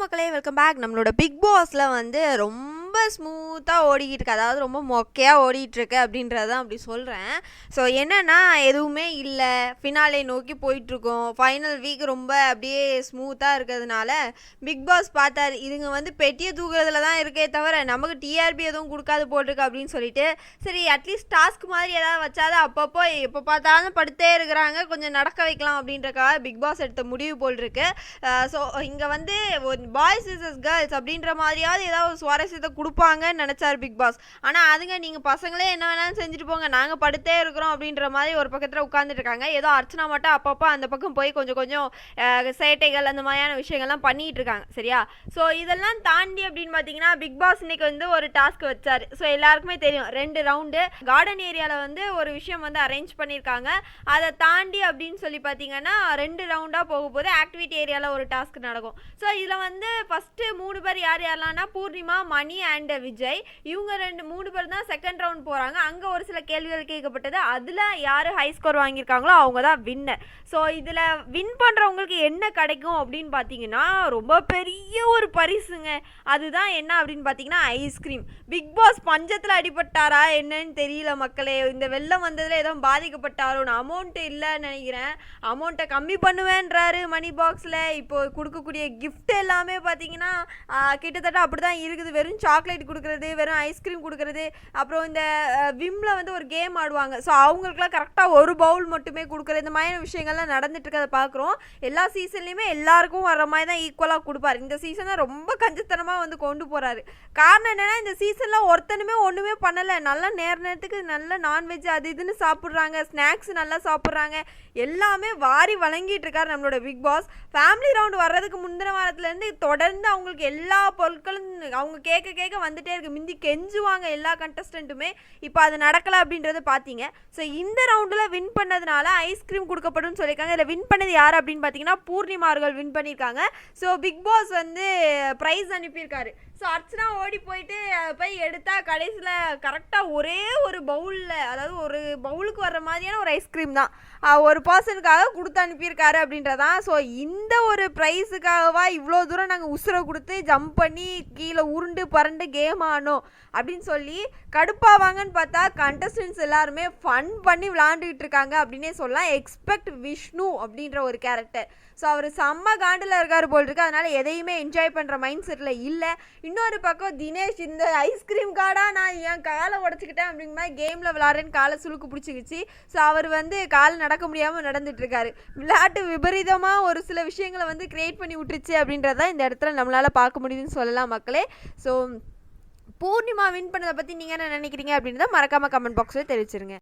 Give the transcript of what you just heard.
மக்களே welcome back நம்மளோட big பாஸ்ல வந்து ரொம்ப ரொம்ப ஸ்மூத்தாக ஓடிக்கிட்டு இருக்கு அதாவது ரொம்ப மொக்கையாக ஓடிட்டுருக்கு அப்படின்றதான் அப்படின்றத அப்படி சொல்கிறேன் ஸோ என்னன்னா எதுவுமே இல்லை. ஃபினாலே நோக்கி போயிட்டுருக்கோம். ஃபைனல் வீக் ரொம்ப அப்படியே ஸ்மூத்தாக இருக்கிறதுனால பிக் பாஸ் பார்த்தாரு இதுங்க வந்து பெட்டியை தூக்குறதுல தான் இருக்கே தவிர நமக்கு டிஆர்பி எதுவும் கொடுக்காது போட்டிருக்கு அப்படின்னு சொல்லிட்டு சரி அட்லீஸ்ட் டாஸ்க் மாதிரி ஏதாவது வச்சாதான் அப்பப்போ எப்போ பார்த்தாலும் படுத்தே இருக்கிறாங்க. கொஞ்சம் நடக்க வைக்கலாம் அப்படின்றக்காக பிக் பாஸ் எடுத்த முடிவு போல் இருக்கு ஸோ இங்கே வந்து பாய்ஸ் இஸ் கேர்ள்ஸ் அப்படின்ற மாதிரியாவது ஏதாவது ஒரு சுவாரஸ்யத்தை கொடுப்பாங்கன்னு நினச்சார் பிக் பாஸ் ஆனால் அதுங்க நீங்கள் பசங்களே என்ன வேணாலும் செஞ்சுட்டு போங்க. நாங்கள் படுத்தே இருக்கிறோம் அப்படின்ற மாதிரி ஒரு பக்கத்தில் உட்காந்துட்டு இருக்காங்க. ஏதோ அர்ச்சனா மட்டும் அப்பப்போ அந்த பக்கம் போய் கொஞ்சம் கொஞ்சம் சேட்டைகள் அந்த மாதிரியான விஷயங்கள்லாம் பண்ணிகிட்டு இருக்காங்க. சரியா? ஸோ இதெல்லாம் தாண்டி அப்படின்னு பார்த்தீங்கன்னா பிக் பாஸ் இன்னைக்கு வந்து ஒரு டாஸ்க் வச்சார். ஸோ எல்லாருக்குமே தெரியும். ரெண்டு ரவுண்டு கார்டன் ஏரியாவில் வந்து ஒரு விஷயம் வந்து அரேஞ்ச் பண்ணியிருக்காங்க அதை தாண்டி அப்படின்னு சொல்லி பார்த்தீங்கன்னா ரெண்டு ரவுண்டாக போகும்போது போது ஆக்டிவிட்டி ஏரியாவில் ஒரு டாஸ்க் நடக்கும். ஸோ இதில் வந்து ஃபஸ்ட்டு மூணு பேர் யார் யாரெல்லாம்னா பூர்ணிமா மணி அண்ட் விஜய் இவங்க ரெண்டு மூணு பேர் தான் செகண்ட் ரவுண்ட் போகிறாங்க அங்கே ஒரு சில கேள்விகள் கேட்கப்பட்டது. அதில் யார் ஹை ஸ்கோர் வாங்கியிருக்காங்களோ அவங்க தான் வின்னர் ஸோ இதில் வின் பண்ணுறவங்களுக்கு என்ன கிடைக்கும் அப்படின்னு பார்த்தீங்கன்னா ரொம்ப பெரிய ஒரு பரிசுங்க. அதுதான் என்ன அப்படின்னு பார்த்தீங்கன்னா ஐஸ்கிரீம் பிக் பாஸ் பஞ்சத்தில் அடிபட்டாரா என்னன்னு தெரியல மக்களே. இந்த வெள்ளம் வந்ததில் ஏதோ பாதிக்கப்பட்டாரோன்னு அமௌண்ட்டு இல்லைன்னு நினைக்கிறேன். அமௌண்ட்டை கம்மி பண்ணுவேன்றாரு மணி பாக்ஸில் இப்போ கொடுக்கக்கூடிய கிஃப்ட் எல்லாமே பார்த்தீங்கன்னா கிட்டத்தட்ட அப்படி தான் இருக்குது. வெறும் சாக்லேட் கொடுக்குறது வெறும் ஐஸ்கிரீம் கொடுக்குறது அப்புறம் இந்த விம்ல வந்து ஒரு கேம் ஆடுவாங்க. ஸோ அவங்களுக்குலாம் கரெக்டாக ஒரு பவுல் மட்டுமே கொடுக்குறது. இந்த மாதிரியான விஷயங்கள்லாம் நடந்துட்டு இருக்கிறத பார்க்குறோம் எல்லா சீசன்லையுமே எல்லாருக்கும் வர மாதிரி தான் ஈக்குவலாக கொடுப்பாரு. இந்த சீசனை ரொம்ப கஞ்சத்தனமாக வந்து கொண்டு போகிறாரு காரணம் என்னென்னா இந்த சீசனில் ஒருத்தனுமே ஒன்றுமே பண்ணலை. நல்லா நேர நேரத்துக்கு நல்ல நான்வெஜ் அது இதுன்னு சாப்பிட்றாங்க. ஸ்நாக்ஸ் நல்லா சாப்பிட்றாங்க. எல்லாமே வாரி வழங்கிட்டு இருக்காரு நம்மளோட பிக் பாஸ் ஃபேமிலி ரவுண்ட் வர்றதுக்கு முந்தின வாரத்துலேருந்து தொடர்ந்து அவங்களுக்கு எல்லா பொருட்களும் அவங்க கேட்க கேட்க வந்துட்டே இருக்கு. முந்தி கெஞ்சுவாங்க எல்லா கண்டஸ்டண்ட்டுமே இப்போ அது நடக்கலை அப்படின்றத பார்த்தீங்க ஸோ இந்த ரவுண்டில் வின் பண்ணதுனால ஐஸ்கிரீம் கொடுக்கப்படும் சொல்லியிருக்காங்க. இதில் வின் பண்ணது யார் அப்படின்னு பார்த்தீங்கன்னா பூர்ணிமார்கள் வின் பண்ணியிருக்காங்க. ஸோ பிக் பாஸ் வந்து ப்ரைஸ் அனுப்பியிருக்காரு. ஸோ அர்ச்சனா ஓடி போயிட்டு அதை போய் எடுத்தா கடைசியில் கரெக்டாக ஒரே ஒரு பவுலில் அதாவது ஒரு பவுலுக்கு வர்ற மாதிரியான ஒரு ஐஸ்கிரீம் தான். ஒரு பர்சனுக்காக கொடுத்து அனுப்பியிருக்காரு அப்படின்றதான். ஸோ இந்த ஒரு ப்ரைஸுக்காகவா இவ்வளோ தூரம் நாங்கள் உசுரை கொடுத்து ஜம்ப் பண்ணி கீழே உருண்டு பரண்டு கேம் ஆனோம் அப்படின்னு சொல்லி கடுப்பாவாங்கன்னு பார்த்தா கண்டஸ்டன்ஸ் எல்லாருமே ஃபன் பண்ணி விளாண்டுக்கிட்டு இருக்காங்க அப்படின்னே சொல்லலாம். எக்ஸ்பெக்ட் விஷ்ணு அப்படின்ற ஒரு கேரக்டர் ஸோ அவர் செம்ம காண்டில் இருக்கார் போல் இருக்கு. அதனால எதையுமே என்ஜாய் பண்ணுற மைண்ட் செட்டில் இல்லை. இன்னொரு பக்கம் தினேஷ் இந்த ஐஸ்கிரீம் கார்டாக நான் என் காலை உடச்சிக்கிட்டேன் அப்படிங்கிற மாதிரி கேமில் விளாட்றேன்னு காலை சுழுக்கு பிடிச்சிக்கிச்சு. ஸோ அவர் வந்து கால் நடக்க முடியாமல் நடந்துட்டு இருக்காரு. விளையாட்டு விபரீதமாக ஒரு சில விஷயங்களை வந்து கிரியேட் பண்ணி விட்டுருச்சு அப்படின்றத இந்த இடத்துல நம்மளால் பார்க்க முடியுதுன்னு சொல்லலாம் மக்களே. ஸோ பூர்ணிமா வின் பண்ணதை பற்றி நீங்கள் என்ன நினைக்கிறீங்க அப்படின்றத மறக்காமல் கமெண்ட் பாக்ஸில் தெரிவிச்சிருங்க.